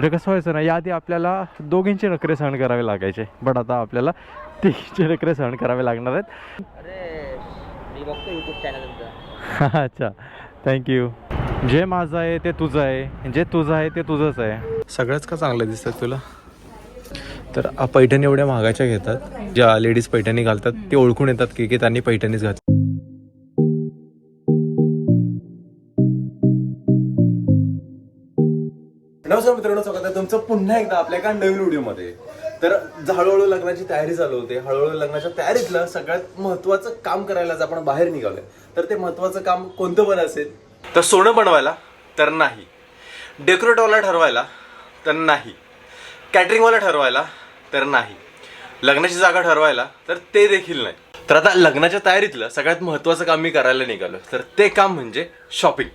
म्हणजे कसं व्हायचं ना याआधी आपल्याला दोघींचे नखरे सहन करावे लागायचे. बट आता आपल्याला तिघींचे नखरे सहन करावे लागणार आहेत. अरे मी बघतो यूट्यूब चॅनल तुमचं. अच्छा. थँक्यू जे माझं आहे ते तुझं आहे. जे तुझं आहे ते तुझंच आहे. सगळ्याच का चांगलं दिसतात तुला? तर पैठणी एवढ्या महागाच्या घेतात. ज्या लेडीज पैठणी घालतात ते ओळखून येतात की की त्यांनी पैठणीच घातली. नमस्कार मित्रांनो स्वागत आहे तुमचं पुन्हा एकदा आपल्या एका नवीन व्हिडिओमध्ये. तर हळूहळू लग्नाची तयारी चालू होते. हळूहळू लग्नाच्या तयारीतलं सगळ्यात महत्वाचं काम करायला आज आपण बाहेर निघालोय. तर ते महत्वाचं काम कोणतं पण असेल तर सोनं बनवायला तर नाही. डेकोरेटवाला ठरवायला तर नाही. कॅटरिंगवाला ठरवायला तर नाही. लग्नाची जागा ठरवायला तर ते देखील नाही. तर आता लग्नाच्या तयारीतलं सगळ्यात महत्वाचं काम मी करायला निघालो तर ते काम म्हणजे शॉपिंग.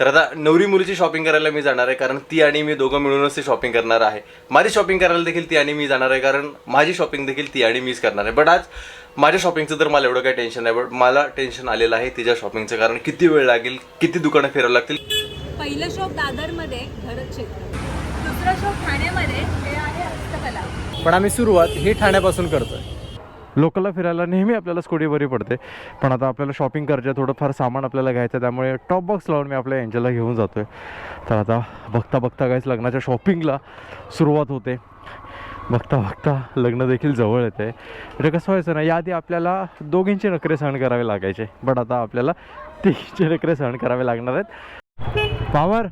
तर आता नवरी मुलीची शॉपिंग करायला मी जाणार आहे कारण ती आणि मी दोघं मिळूनच ती शॉपिंग करणार आहे. माझी शॉपिंग करायला देखील ती आणि मी जाणार आहे कारण माझी शॉपिंग देखील ती आणि मीच करणार आहे. बट आज माझ्या शॉपिंगचं तर मला एवढं काही टेन्शन नाही बट मला टेन्शन आलेलं आहे तिच्या शॉपिंगचं कारण किती वेळ लागेल किती दुकानं फिरावं लागतील. पहिलं शॉप दादरमध्ये भरत क्षेत्र दुसरं शॉप ठाण्यामध्ये हे आहे हस्तकला. पण आम्ही सुरुवात ही ठाण्यापासून करतोय. लोकलला फिरायला नेहमी आपल्याला स्कूटी बरी पडते. पण आता आपल्याला शॉपिंग करायचं थोडंफार सामान आपल्याला घ्यायचं आहे त्यामुळे टॉप बॉक्स लावून मी आपल्या एंजलला घेऊन जातो आहे तर आता बघता बघता काहीच लग्नाच्या शॉपिंगला सुरुवात होते. बघता बघता लग्न देखील जवळ येते. म्हणजे कसं व्हायचं ना याआधी आपल्याला दोघींचे नखरे सहन करावे लागायचे. बट आता आपल्याला तिघींचे नखरे सहन करावे लागणार आहेत. पावर!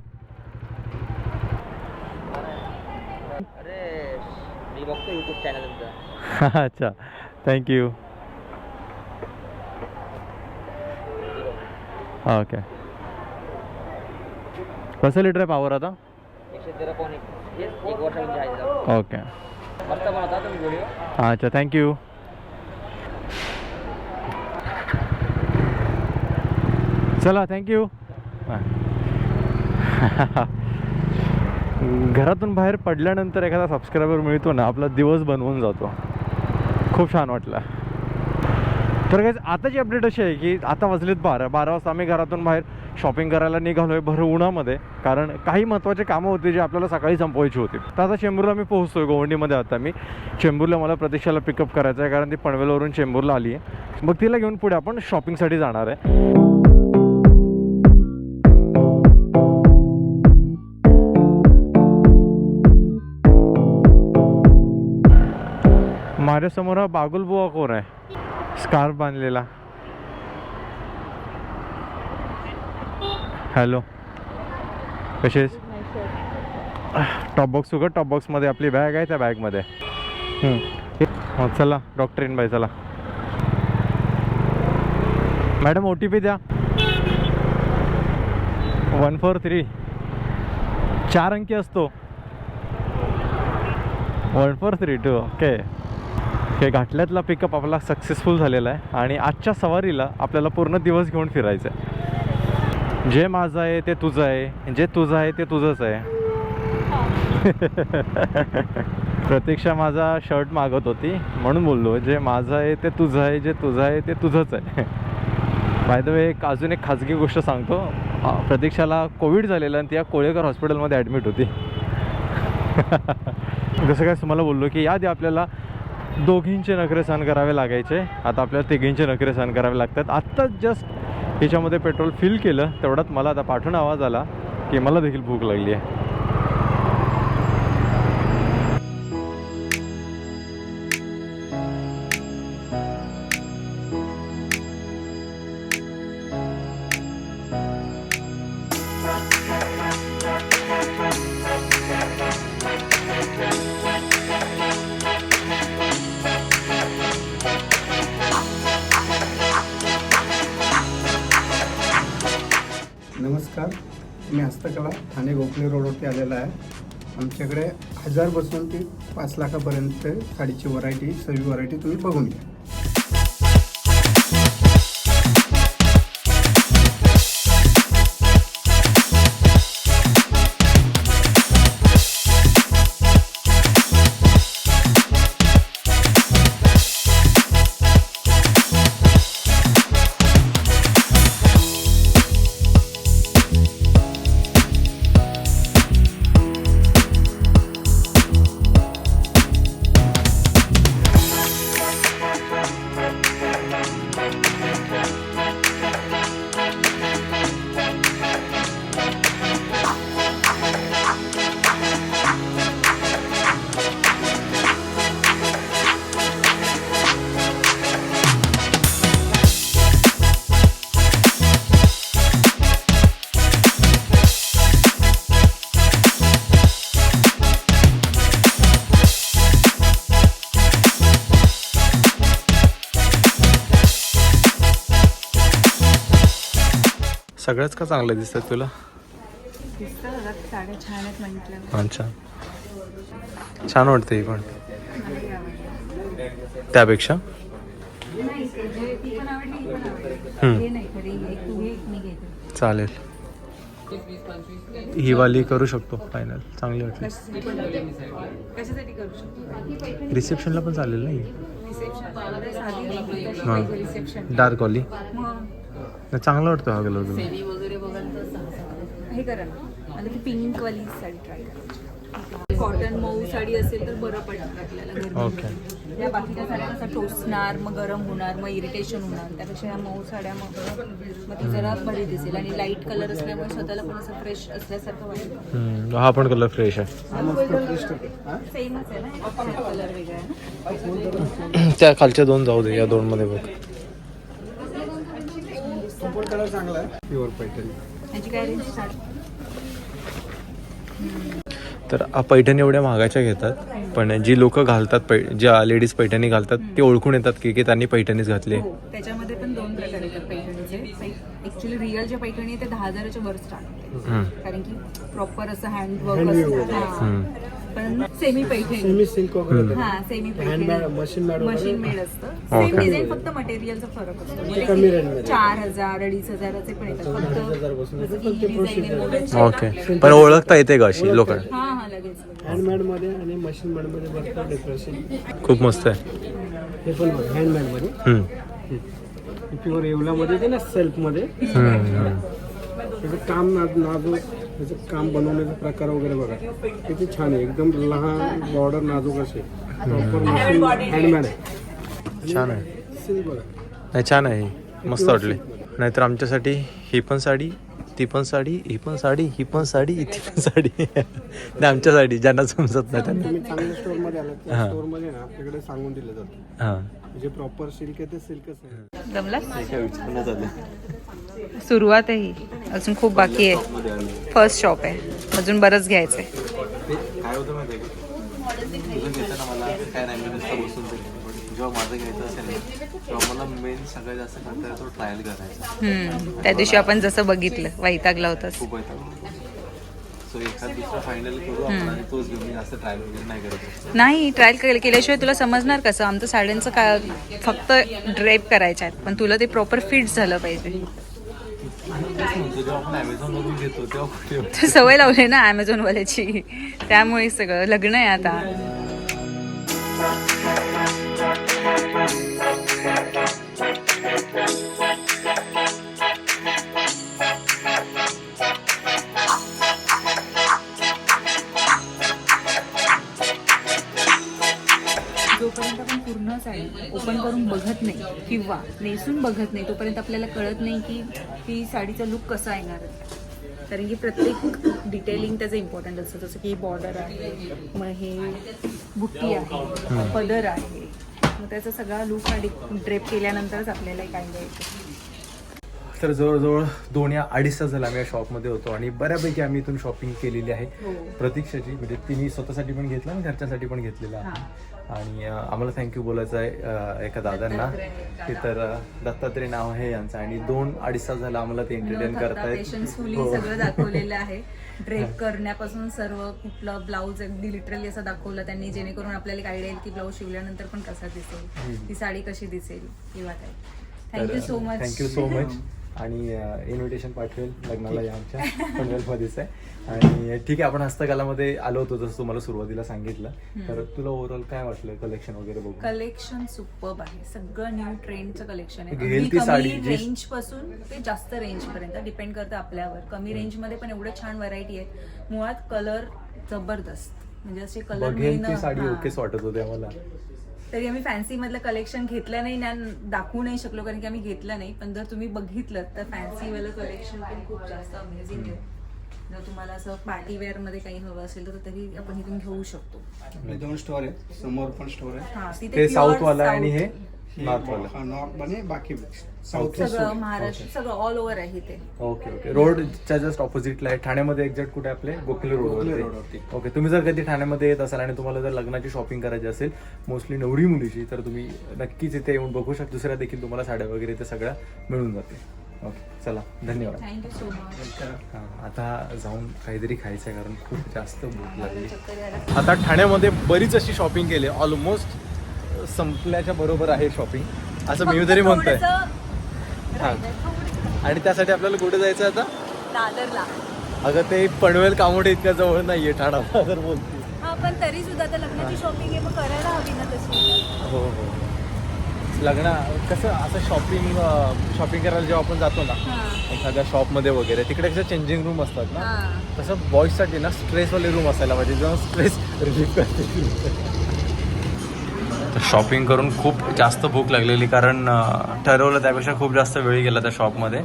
अरे मी बघतो यूट्यूब चॅनल तुमचं. अच्छा. थँक्यू ओके कसं लिटर आहे पावर आता. ओके अच्छा थँक्यू चला थँक्यू घरातून बाहेर पडल्यानंतर एखादा सबस्क्रायबर मिळतो ना आपला दिवस बनवून जातो. खूप छान वाटलं. तर काय आताची अपडेट अशी आहे की आता वाजलेत बारा. बारा वाजता आम्ही घरातून बाहेर शॉपिंग करायला निघालो आहे भर उन्हामध्ये. कारण काही महत्त्वाचे कामं होती जे आपल्याला सकाळी संपवायची होती. तर आता चेंबूरला मी पोहोचतो आहे गोवंडीमध्ये आता मी चेंबूरला मला प्रतीक्षाला पिकअप करायचं आहे कारण ती पनवेलवरून चेंबूरला आली आहे मग तिला घेऊन पुढे आपण शॉपिंगसाठी जाणार आहे. माझ्यासमोर हा बागुलबुवा कोण आहे? स्कार्फ बांधलेला. हॅलो कसेस टॉप बॉक्स उघड टॉप बॉक्समध्ये आपली बॅग आहे त्या बॅगमध्ये चला डॉक्टर इन बाई चला. मॅडम ओ टी पी द्या. वन फोर थ्री चार अंकी असतो. One four three two okay हे घाटल्यातला पिकअप आपला सक्सेसफुल झालेला आहे आणि आजच्या सवारीला आपल्याला पूर्ण दिवस घेऊन फिरायचं आहे जे माझं आहे ते तुझं आहे. जे तुझं आहे ते तुझंच आहे. प्रतीक्षा माझा शर्ट मागत होती. म्हणून बोललो जे माझं आहे ते तुझं आहे. जे तुझं आहे ते तुझंच आहे. बाय द वे एक अजून एक खाजगी गोष्ट सांगतो. प्रतीक्षाला कोविड झालेलं आणि ती या कोळेकर हॉस्पिटलमध्ये ॲडमिट होती. जसं काय तुम्हाला बोललो की याआधी आपल्याला दोघींचे नखरे सहन करावे लागायचे. आता आपल्याला तिघींचे नखरे सहन करावे लागतात. आत्ताच जस्ट ह्याच्यामध्ये पेट्रोल फिल केलं. तेवढ्यात मला आता पाठवून आवाज आला की मला देखील भूक लागली आहे नमस्कार. मी हस्तकला ठाणे गोखले रोडवरती आलेला आहे. आमच्याकडे हजारपासून ते पाच लाखापर्यंत साडीची व्हरायटी सगळी व्हरायटी तुम्ही बघून घ्या. सगळ्याच का चांगलं दिसतात तुला? दिसतं म्हटलं. अच्छा. छान वाटतं ही पण. त्यापेक्षा? चालेल. ही वाली करू शकतो फायनल चांगली वाटली. रिसेप्शनला पण चालेल नाही रिसेप्शन साधी नाही, हां चांगला वाटतो हा कलर तुम्ही हे करा ना. मला ती पिंक वाली साडी ट्राय करा. कॉटन मऊ साडी असेल तर बरं पडणार आपल्याला ओके. गरमी या बाकीच्या साड्या कसं टोचणार मग गरम होणार मग इरिटेशन होणार. त्यापेक्षा या मऊ साड्या मग मग ती जरा बरी दिसेल. आणि लाइट कलर असल्यामुळे स्वतःला पण असं फ्रेश असल्यासारखं वाटेल हम्म, हा पण कलर फ्रेश आहे. सेमच आहे. ना कलर वेगळा आहे ना. त्या खालच्या दोन जाऊ दे या दोन मध्ये बघ. सपोर्ट कलर चांगला आहे. प्युअर पैठणी. काय रेंज तर पैठणी एवढ्या महागाच्या घेतात पण जी लोक घालतात पै ज्या लेडीज पैठणी घालतात ते ओळखून येतात की की त्यांनी पैठणीच घातली आहे. हो त्याच्यामध्ये पण दोन प्रकार येतात पैठणीचे. ऍक्च्युली रिअल जे पैठणी आहे ते दहा हजाराच्या वर स्टार्ट होते. हम्म. कारण की प्रॉपर असं हँडवर्क असतं हा. पण सेमी पैठणी. सेमी सिल्क वगैरे हा semi hand Paithani machine made machine made असतं. सेम डिझाईन फक्त मटेरियलचा फरक असतो. म्हणजे कमी की range मध्ये. चार हजार अडीच हजाराचे पण येतात. हजारपासून फक्त येतात. ही आहे ओके पण ओळखता येते का अशी लोकांना हा हा लगेच लगेच. हँडमेडमध्ये आणि मशीन मेडमध्ये भरपूर खूप मस्त आहे. हे पण हँडमेडमध्ये. हम्म. प्युअर येवल्यामध्ये ते ना सेल्फमध्ये. हम्म, हम्म. त्याचं काम ना नाजूक त्याचं काम बनवण्याचा प्रकार वगैरे बघा. किती छान आहे. एकदम लहान बॉर्डर नाजूक असे. प्रॉपर हँडमेड आहे. छान आहे. सिल्क बघा नाही छान आहे. ही मस्त वाटली. नाहीतर आमच्यासाठी ही पण साडी ती पण साडी ही पण साडी ही पण साडी ती पण साडी. नाही आमच्यासाठी ज्यांना समजत नाही त्यांना. तुम्ही चांगल्या स्टोअरमध्ये आलात. त्या हां. स्टोअरमध्ये ना आपल्याकडे सांगून दिलं जातं. हां. जे प्रॉपर सिल्क आहे ते सिल्कच आहे. जमला सुरुवात आहे ही अजून खूप बाकी आहे. फर्स्ट शॉप आहे. अजून बरंच घ्यायचं आहे. होतं का? जेव्हा माझं घ्यायचं असेल तेव्हा मला मेन सगळ्यात जास्त करता तो ट्रायल करायचा. त्या दिवशी आपण जसं बघितलं वैतागला होतास. खूप आहे सो एखाद दुसरा फायनल करू आपण आणि तोच घेऊन मी जास्त ट्रायल वगैरे नाही करत नाही ट्रायल केल्याशिवाय तुला समजणार कसं? आमचं साड्यांचं काय फक्त ड्रेप करायच्या आहेत. पण तुला ते प्रॉपर फिट झालं पाहिजे. जेव्हा आपण घेतो तेव्हा कुठे तू सवय लावली ना ॲमेझॉन वाल्याची. त्यामुळे सगळं लग्न आहे आता. जोपर्यंत आपण पूर्ण साडी ओपन करून बघत नाही. किंवा नेसून बघत नाही. तोपर्यंत आपल्याला कळत नाही की ती साडीचा लुक कसा येणार आहे. कारण की प्रत्येक डिटेलिंग त्याचं इम्पॉर्टंट असतं. जसं की बॉर्डर आहे मग हे बुट्टी आहे पदर आहे. मग त्याचा सगळा लुक आधी ड्रेप केल्यानंतरच आपल्याला काय द्यायचं तर जवळजवळ दोन या अडीच तास झाला आम्ही या शॉपमध्ये होतो आणि बऱ्यापैकी आम्ही इथून शॉपिंग केलेली आहे. हो. प्रतीक्षाची म्हणजे तिने स्वतःसाठी पण घेतलं आणि घरच्यासाठी पण घेतलेलं आहे. आणि आम्हाला थँक्यू बोलायचं आहे एका दादांना ते तर दत्तात्रय नाव आहे यांचं आणि दोन अडीच तास झाला आम्हाला ते एंटरटेन करतायत. हो. सगळं दाखवलेलं आहे. ड्रेप करण्यापासून सर्व कुठलं ब्लाऊज अगदी लिटरली असं दाखवलं त्यांनी जेणेकरून आपल्याला एक आयडिया येईल की ब्लाऊज शिवल्यानंतर पण कसा दिसेल ती साडी कशी दिसेल किंवा काय thank you so much thank you so much आणि इन्व्हिटेशन पाठवेल लग्नाला या आमच्या पनवेलमध्येच आहे आणि ठीक आहे आपण हस्तकलामध्ये आलो होतो जसं तुम्हाला सुरुवातीला सांगितलं. तर तुला ओव्हरऑल काय वाटलं कलेक्शन वगैरे बघून? कलेक्शन सुपर आहे. सगळं न्यू ट्रेंडचं कलेक्शन आहे. रेंजपासून ते जास्त रेंज पर्यंत डिपेंड करतं आपल्यावर. कमी रेंजमध्ये पण एवढं छान व्हरायटी आहे. मुळात कलर जबरदस्त. म्हणजे असे कलर साडी ओकेच वाटत होती आम्हाला. तरी आम्ही फॅन्सी मधलं कलेक्शन घेतलं नाही ना दाखवू नाही शकलो कारण की आम्ही घेतलं नाही. पण जर तुम्ही बघितलं तर फॅन्सी वालं कलेक्शन पण खूप जास्त अमेझिंग आहे. जर तुम्हाला असं पार्टी वेअरमध्ये काही हवं असेल तर तरी आपण इथून घेऊ शकतो. दोन स्टोअर आहेत. समोर पण स्टोअर आहे. हा तिथे ते pure साऊथ वाला आणि south. हे नॉर्थ वाला. नॉर्थ आणि बाकी साऊथ सगळं महाराष्ट्र सगळं ऑल ओव्हर आहे ते ओके ओके रोडच्या जस्ट ऑपोजिटला आहे. ठाण्यामध्ये एक्झॅक्ट कुठे आपले? गोखले गोखले रोड रोडवरती. ओके तुम्ही जर कधी ठाण्यामध्ये येत असाल आणि तुम्हाला जर लग्नाची शॉपिंग करायची असेल मोस्टली नवरी मुलीची तर तुम्ही नक्कीच इथे येऊन बघू शकता. दुसऱ्या देखील तुम्हाला साड्या वगैरे ते सगळ्या मिळून जाते ओके चला. धन्यवाद. थँक्यू सो मच हां आता जाऊन काहीतरी खायचं आहे कारण खूप जास्त भूक लागली. चक्कर यायला आता ठाण्यामध्ये बरीच अशी शॉपिंग केली ऑलमोस्ट संपल्याच्या बरोबर आहे शॉपिंग असं मी तरी म्हणतोय. हां. आणि त्यासाठी आपल्याला कुठे जायचं आता? दादरला. अगं ते पनवेल कामोडे इतक्या जवळ नाहीये ठाणा जर बोलते हा पण तरी सुद्धा आता लग्नाची शॉपिंग आहे मग करायला हवी ना तशी. हो हो. लग्न कसं असं शॉपिंग शॉपिंग करायला जेव्हा आपण जातो ना एखाद्या शॉपमध्ये वगैरे तिकडे कसं चेंजिंग रूम असतात ना तसं बॉईजसाठी ना स्ट्रेसवाले रूम असायला पाहिजे जेव्हा स्ट्रेस रिलीफ करते. तर शॉपिंग करून खूप जास्त भूक लागलेली कारण ठरवलं त्यापेक्षा खूप जास्त वेळ गेला त्या शॉपमध्ये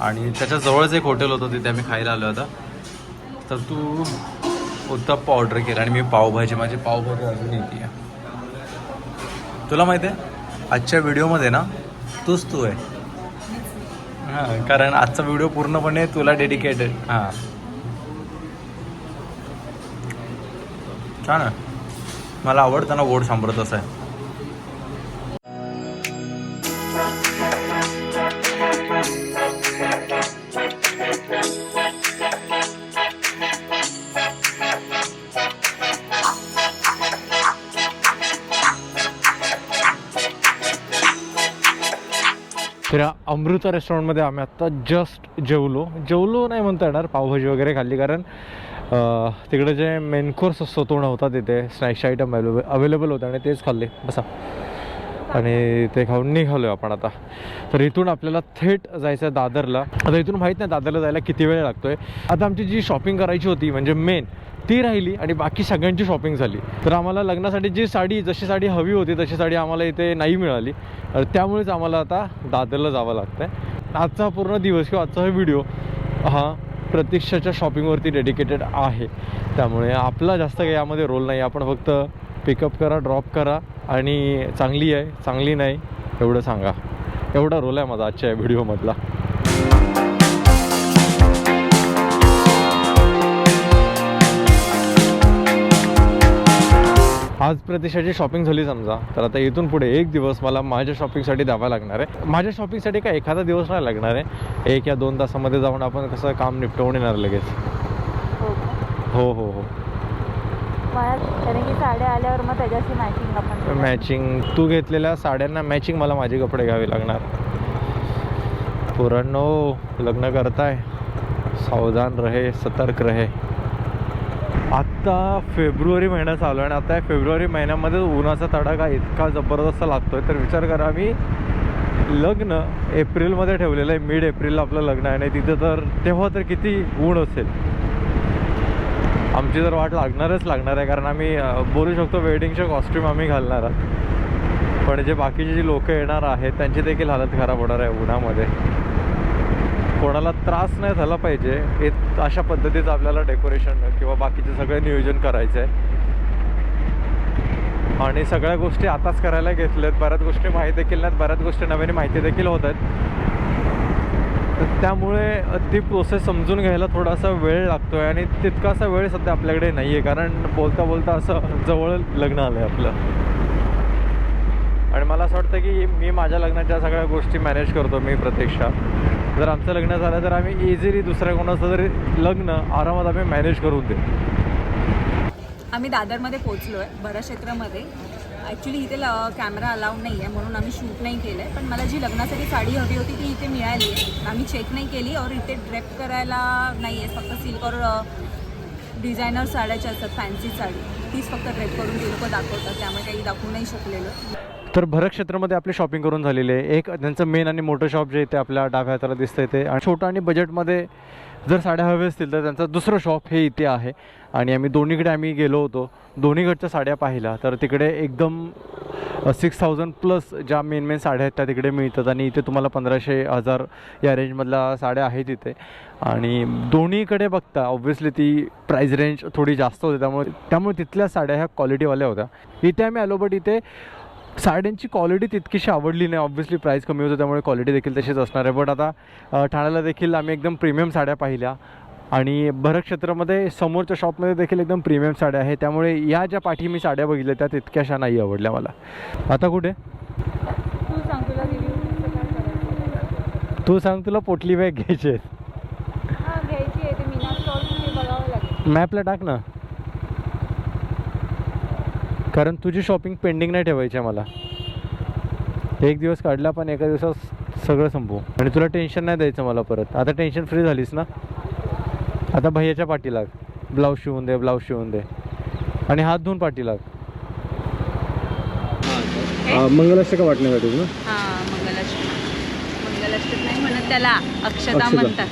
आणि त्याच्या जवळच एक हॉटेल होतं तिथे आम्ही खायला आलो होता तर तू उत्तप्पा ऑर्डर केला आणि मी पावभाजी माझी पावभाजी अजून येते तुला माहिती आहे आजच्या व्हिडिओमध्ये ना तूच तू आहे. हां कारण आजचा व्हिडिओ पूर्णपणे तुला डेडिकेटेड हां. छान आहे. मला आवडताना गोड सांबार तसं आहे अमृता रेस्टॉरंटमध्ये आम्ही आत्ता जस्ट जेवलो. जेवलो नाही म्हणता येणार पावभाजी वगैरे खाल्ली कारण तिकडे जे मेन कोर्स असतो तो नव्हता तिथे. स्नॅक्स आयटम अवेलेबल अवेलेबल होते आणि तेच खाल्ले. बसा. आणि ते खाऊन निघालो आपण आता. तर इथून आपल्याला थेट जायचं आहे दादरला. आता इथून माहीत नाही दादरला जायला किती वेळ लागतोय. आता आमची जी शॉपिंग करायची होती म्हणजे मेन ती राहिली आणि बाकी सगळ्यांची शॉपिंग झाली. तर आम्हाला लग्नासाठी जी साडी जशी साडी हवी होती तशी साडी आम्हाला इथे नाही मिळाली. तर त्यामुळेच आम्हाला आता दादरला जावं लागतं आहे आजचा पूर्ण दिवस किंवा आजचा हा व्हिडिओ हा प्रतीक्षाच्या शॉपिंगवरती डेडिकेटेड आहे. त्यामुळे आपला जास्त काही यामध्ये रोल नाही. आपण फक्त पिकअप करा ड्रॉप करा आणि चांगली आहे चांगली नाही एवढं सांगा. एवढा रोल आहे माझा आजच्या व्हिडिओमधला. आज प्रतीक्षाची शॉपिंग झाली समजा. तर आता इथून पुढे एक दिवस मला माझ्या शॉपिंगसाठी द्यावा लागणार आहे. माझ्या शॉपिंगसाठी काय एखादा दिवस नाही लागणार आहे? एक या दोन तासामध्ये जाऊन आपण कसं काम निपटवून येणार लगेच? हो हो हो कारण की साड्या आल्यावर मग त्याच्याशी मॅचिंग आपण मॅचिंग तू घेतलेल्या साड्यांना मॅचिंग मला माझे कपडे घ्यावे लागणार. पुराणो लग्न करताय. सावधान रहे सतर्क रहे. आत्ता फेब्रुवारी महिना चालू आहे आणि आता या फेब्रुवारी महिन्यामध्ये उन्हाचा तडाखा इतका जबरदस्त लागतो आहे तर विचार करा मी लग्न एप्रिलमध्ये ठेवलेलं आहे मिड एप्रिलला आपलं लग्न आहे आणि तिथं तर तेव्हा तर किती ऊन असेल. आमची तर वाट लागणारच लागणार आहे कारण आम्ही बोलू शकतो वेडिंगचे कॉस्ट्युम आम्ही घालणार आहोत. पण जे बाकीचे जे लोक येणार आहेत त्यांची देखील हालत खराब होणार आहे उन्हामध्ये. कोणाला त्रास नाही झाला पाहिजे हे अशा पद्धतीचं आपल्याला डेकोरेशन किंवा बाकीचे सगळे नियोजन करायचं आहे आणि सगळ्या गोष्टी आताच करायला घेतल्यात. बऱ्याच गोष्टी माहीत देखील नाहीत. बऱ्याच गोष्टी नव्याने माहिती देखील होत आहेत. तर त्यामुळे ती प्रोसेस समजून घ्यायला थोडासा वेळ लागतो आहे आणि तितकासा वेळ सध्या आपल्याकडे नाही आहे कारण बोलता बोलता असं जवळ लग्न आलं आहे आपलं. आणि मला असं वाटतं की मी माझ्या लग्नाच्या सगळ्या गोष्टी मॅनेज करतो मी प्रत्यक्षा जर आमचं लग्न झालं तर आम्ही इझिली दुसऱ्या कोणाचं तरी लग्न आरामात आम्ही मॅनेज करून दे आम्ही दादरमध्ये पोहोचलो आहे बऱ्या क्षेत्रामध्ये. ॲक्च्युली इथे कॅमेरा अलाउड नाही आहे म्हणून आम्ही शूट नाही केलं आहे पण मला जी लग्नासाठी साडी हवी होती ती इथे मिळाली. आहे आम्ही चेक नाही केली और इथे ड्रेप करायला नाही आहे फक्त सिल्क और डिझायनर साड्याच्या असतात फॅन्सी साडी. तीच फक्त ड्रेप करून ते लोक दाखवतात. त्यामुळे काही दाखवू नाही शकलेलं. तर भरत क्षेत्रामध्ये आपली शॉपिंग करून झालेली आहे. एक त्यांचं मेन आणि मोठं शॉप जे इथे आपल्या डाव्या हाताला दिसतं इथे आणि छोटं आणि बजेटमध्ये जर साड्या हव्या असतील तर त्यांचं दुसरं शॉप हे इथे आहे. आणि आम्ही दोन्हीकडे आम्ही गेलो होतो. दोन्हीकडच्या साड्या पाहिल्या. तर तिकडे एकदम सिक्स थाउजंड प्लस ज्या मेन मेन साड्या आहेत त्या तिकडे मिळतात. आणि इथे तुम्हाला पंधराशे हजार या रेंजमधल्या साड्या आहेत इथे. आणि दोन्हीकडे बघता ऑब्व्हियसली ती प्राईज रेंज थोडी जास्त होती. त्यामुळे त्यामुळे तिथल्या साड्या ह्या क्वालिटीवाल्या होत्या. इथे आम्ही आलो बट इथे साड्यांची क्वालिटी तितकीशी आवडली नाही. ऑब्व्हियसली प्राईस कमी होतं त्यामुळे क्वालिटी देखील तशीच असणार आहे. बट आता ठाण्याला देखील आम्ही एकदम प्रीमियम साड्या पाहिल्या. आणि भरत क्षेत्रामध्ये समोरच्या शॉपमध्ये देखील एकदम प्रीमियम साड्या आहेत. त्यामुळे या ज्या पाठी मी साड्या बघितल्या त्या तितक्याशा नाही आवडल्या मला. आता कुठे? तू सांग तुला पोटली बॅग घ्यायची आहे हा आहे. मॅपला टाक ना. कारण तुझी शॉपिंग पेंडिंग नाही ठेवायची आहे मला. एक दिवस काढला पण एका दिवसात सगळं संपवू आणि तुला टेन्शन नाही द्यायचं मला परत. आता टेन्शन फ्री झालीस ना? आता भैयाच्या पाठी लाग. ब्लाऊज शिवून दे ब्लाऊज शिवून दे. आणि हात धुवून पाठी लाग. मंगलाष्टका वाटण्यासाठी ना? हा मंगलाष्टक. मंगलाष्टक नाही म्हणत त्याला अक्षता अक्षता. म्हणतात.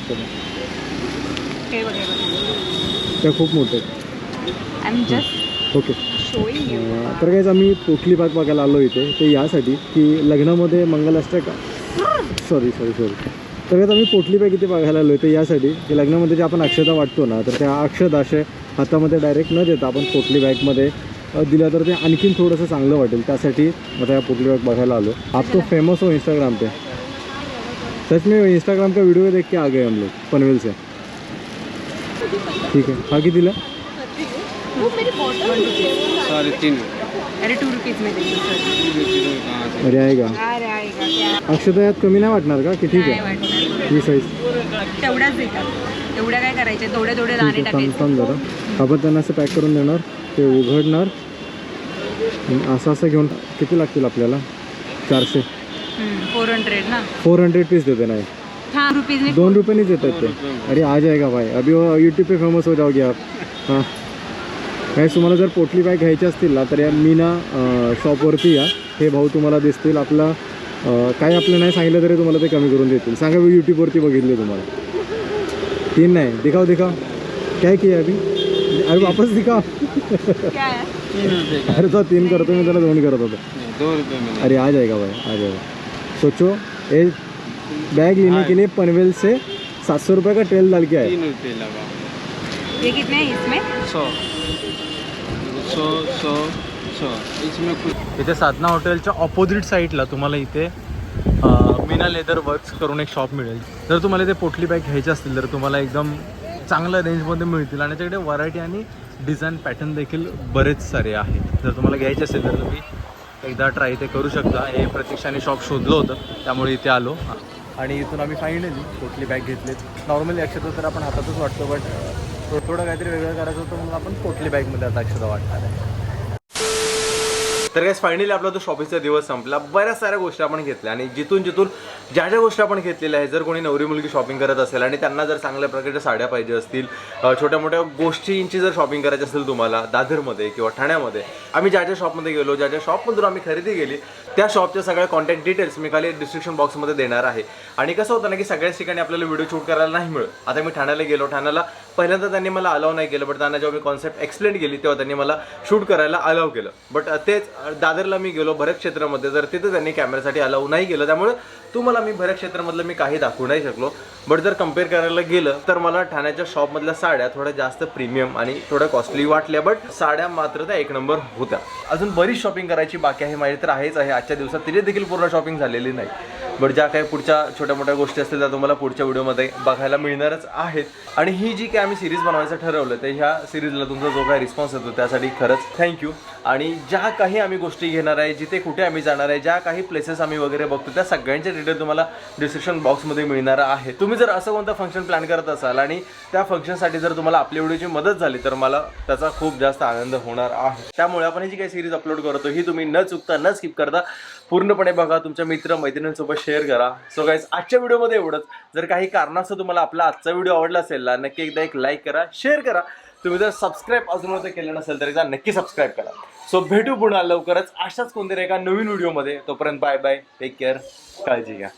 हे बघ हे बघ. त्या खूप मोठे आय एम जस्ट ओके. तर काहीच आम्ही पोटली बाग बघायला आलो इथे ते यासाठी की लग्नामध्ये मंगलाष्टक सॉरी सॉरी सॉरी तर काहीच आम्ही पोटली बाग इथे बघायला आलो ते यासाठी की लग्नामध्ये जे आपण अक्षता वाटतो ना तर त्या अक्षत असे हातामध्ये डायरेक्ट न देता आपण पोटली बॅगमध्ये दिलं तर ते आणखीन थोडंसं चांगलं वाटेल. त्यासाठी आता या पोटली बॅग बघायला आलो. आप तो फेमस हो इंस्टाग्राम पे. सच में इंस्टाग्राम का वीडियो देख के आ गए हम लोग पनवेल से. ठीक है. हा कितीला? साढ़े तीन. अरे टू रुपीज में अरे आहे का? अरे आएगा अक्षता यात कमी नाही वाटणार का? की ठीक आहे? ही साईज तेवढ्याच देतात एवढ्या काय करायचे थोडे थोडे दाणे ठीक आहे थांब टाकायचे. थांब जरा. आपण त्यांना असं पॅक करून देणार. ते उघडणार. आणि असं असं घेऊन किती लागतील आपल्याला? चारशे. फोर हंड्रेड ना? फोर हंड्रेड पीस देते नाही हा. रुपीज में दोन रुपये नहीं देते ते. अरे आ जाएगा भाई? अभी यूट्यूब पे फेमस हो जाओगे आप. हां. काय तुम्हाला जर पोटली बॅग घ्यायची असतील ना तर या मीना शॉपवरती या. हे भाऊ तुम्हाला दिसतील. आपला काय आपलं नाही सांगितलं तरी तुम्हाला ते कमी करून देतील. सांगा मी यूट्यूबवरती बघितले तुम्हाला. तीन नाही. दिखाव दिखाव. काय किया अभी? अरे वापस दिखाव. क्या? है अरे तो तीन करतो मी त्याला दोन करत होतो. अरे आ जाएगा भाई? आ जाएगा सोचो ये बैग लेने के लिए पनवेल से सात सौ रुपये का तेल डाल के कितने हैं इसमें? सौ. सो सो सो. इसमें कुछ इथे साधना हॉटेलच्या ऑपोजिट साईडला तुम्हाला इथे मीना लेदर वर्क्स करून एक शॉप मिळेल. जर तुम्हाला इथे पोटली बॅग घ्यायची असतील तर तुम्हाला एकदम चांगल्या रेंजमध्ये मिळतील. आणि त्याच्याकडे व्हरायटी आणि डिझाईन पॅटर्न देखील बरेच सारे आहेत. जर तुम्हाला घ्यायचे असेल तर तुम्ही एकदा ट्राय ते करू शकता. हे प्रतीक्षाने शॉप शोधलं होतं त्यामुळे इथे आलो. आणि इथून आम्ही फायनली पोटली बॅग घेतली नॉर्मली अक्षर तर आपण हातातच वाटतो बट थोडं काहीतरी वेगळं करायचं होतं म्हणून आपण पोटली बॅगमध्ये आता अक्षता वाटणार आहे. तर काय फायनली आपला तो शॉपिंगचा दिवस संपला. बऱ्याच साऱ्या गोष्टी आपण घेतल्या आणि जिथून जिथून ज्या ज्या गोष्टी आपण घेतलेल्या आहेत जर कोणी नवरी मुलगी शॉपिंग करत असेल आणि त्यांना जर चांगल्या प्रकारच्या साड्या पाहिजे असतील छोट्या मोठ्या गोष्टींची जर शॉपिंग करायची असेल तुम्हाला दादरमध्ये किंवा ठाण्यामध्ये आम्ही ज्या ज्या शॉपमध्ये गेलो ज्या ज्या शॉपमधून आम्ही खरेदी केली त्या शॉपच्या सगळ्या कॉन्टॅक्ट डिटेल्स मी खाली डिस्क्रिप्शन बॉक्समध्ये देणार आहे. आणि कसं होतं ना की सगळ्याच ठिकाणी आपल्याला व्हिडिओ शूट करायला नाही मिळत. आता मी ठाण्याला गेलो ठाण्याला पहिल्यांदा त्यांनी मला अलाव नाही केलं बट त्यांना जेव्हा मी कॉन्सेप्ट एक्सप्लेन केली तेव्हा त्यांनी मला शूट करायला अलाव केलं. बट तेच दादरला मी गेलो भरत क्षेत्रामध्ये. जर तिथे त्यांनी कॅमेऱ्यासाठी अलाव नाही केलं त्यामुळे तुम्हाला मी भरत क्षेत्रामधलं मी काही दाखवू नाही शकलो. बट जर कंपेअर करायला गेलं तर मला ठाण्याच्या शॉपमधल्या साड्या थोड्या जास्त प्रीमियम आणि थोड्या कॉस्टली वाटल्या बट साड्या मात्र त्या एक नंबर होत्या. अजून बरीच शॉपिंग करायची बाकी आहे माझी तर आहेच आहे. आजच्या दिवसात तिथे देखील पूर्ण शॉपिंग झालेली नाही. बट ज्या काही पुढच्या छोट्या मोठ्या गोष्टी असतील त्या तुम्हाला पुढच्या व्हिडिओमध्ये बघायला मिळणारच आहेत. आणि ही जी काही आम्ही सिरीज बनवायचं ठरवलं तर ह्या सिरीजला तुमचा जो काही रिस्पॉन्स येतो त्यासाठी खरंच थँक्यू आणि ज्या काही आम्ही गोष्टी घेणार आहे जिथे कुठे आम्ही जाणार आहे ज्या काही प्लेसेस आम्ही वगैरे बघतो त्या सगळ्यांचे डिटेल तुम्हाला डिस्क्रिप्शन बॉक्समध्ये मिळणार आहे. तुम्ही जर असं कोणतं फंक्शन प्लॅन करत असाल आणि त्या फंक्शनसाठी जर तुम्हाला आपल्या व्हिडिओची मदत झाली तर मला त्याचा खूप जास्त आनंद होणार आहे. त्यामुळे आपण ही जी काही सिरीज अपलोड करतो ही तुम्ही न चुकता न स्किप करता पूर्णपणे बघा तुमच्या मित्र मैत्रिणींसोबत शेअर करा. सो गाईज आजच्या व्हिडिओमध्ये एवढंच. जर काही कारणास्तव तुम्हाला आपला आजचा व्हिडिओ आवडला असेल ना नक्की एकदा एक लाईक करा शेअर करा. तुम्ही जर सबस्क्राईब अजून केलं नसेल तर एकदा नक्की सबस्क्राईब करा. सो भेटू पुन्हा लवकरच. अशाच कोणत्या एका नवीन व्हिडिओमध्ये तोपर्यंत बाय बाय टेक केअर काळजी घ्या.